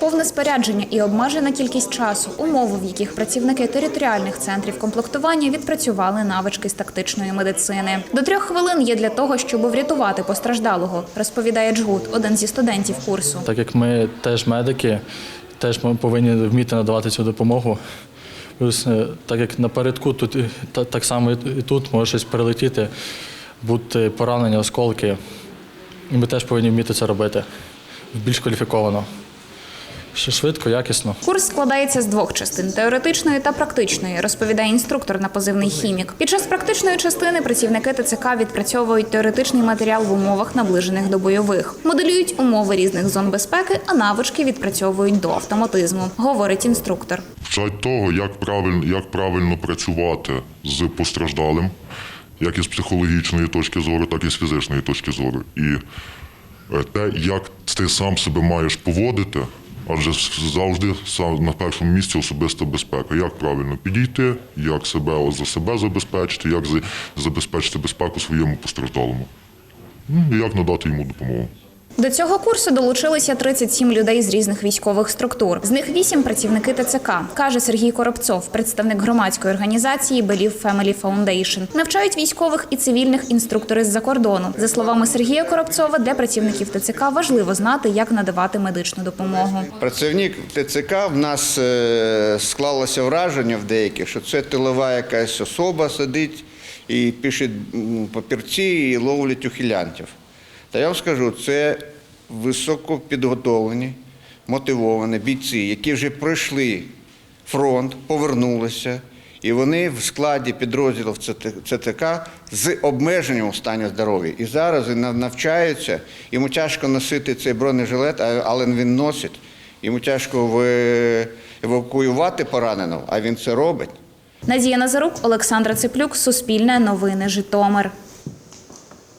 Повне спорядження і обмежена кількість часу, умови, в яких працівники територіальних центрів комплектування відпрацювали навички з тактичної медицини. До трьох хвилин є для того, щоб врятувати постраждалого, розповідає Джгут, один зі студентів курсу. Так як ми теж медики, теж ми повинні вміти надавати цю допомогу. Плюс, е, так як напередку, тут так само і тут може щось перелетіти, бути поранення, осколки. І ми теж повинні вміти це робити більш кваліфіковано. Ще швидко, якісно. Курс складається з двох частин теоретичної та практичної, розповідає інструктор на позивний хімік. Під час практичної частини працівники ТЦК відпрацьовують теоретичний матеріал в умовах, наближених до бойових, моделюють умови різних зон безпеки, а навички відпрацьовують до автоматизму, говорить інструктор. Вчать того, як правильно, як правильно працювати з постраждалим, як із психологічної точки зору, так і з фізичної точки зору. І е, те, як ти сам себе маєш поводити, адже завжди на першому місці особиста безпека. Як правильно підійти, як себе за себе забезпечити, як забезпечити безпеку своєму постраждалому, Ну, і як надати йому допомогу. До цього курсу долучилися 37 людей з різних військових структур. З них 8 – працівники ТЦК, каже Сергій Коробцов, представник громадської організації Believe Family Foundation. Навчають військових і цивільних інструктори з-за кордону. За словами Сергія Коробцова, для працівників ТЦК важливо знати, як надавати медичну допомогу. Працівник ТЦК в нас е, склалося враження в деяких, що це тилова якась особа сидить і пише папірці і ловлять ухилянтів. Та я вам скажу, це високо підготовлені, мотивовані бійці, які вже пройшли фронт, повернулися. І вони в складі підрозділів ЦТК з обмеженням стані здоров'я. І зараз навчаються, йому тяжко носити цей бронежилет, але він носить. Йому тяжко евакуювати пораненого, а він це робить. Надія Назарук, Олександра Цеплюк, Суспільне новини, Житомир.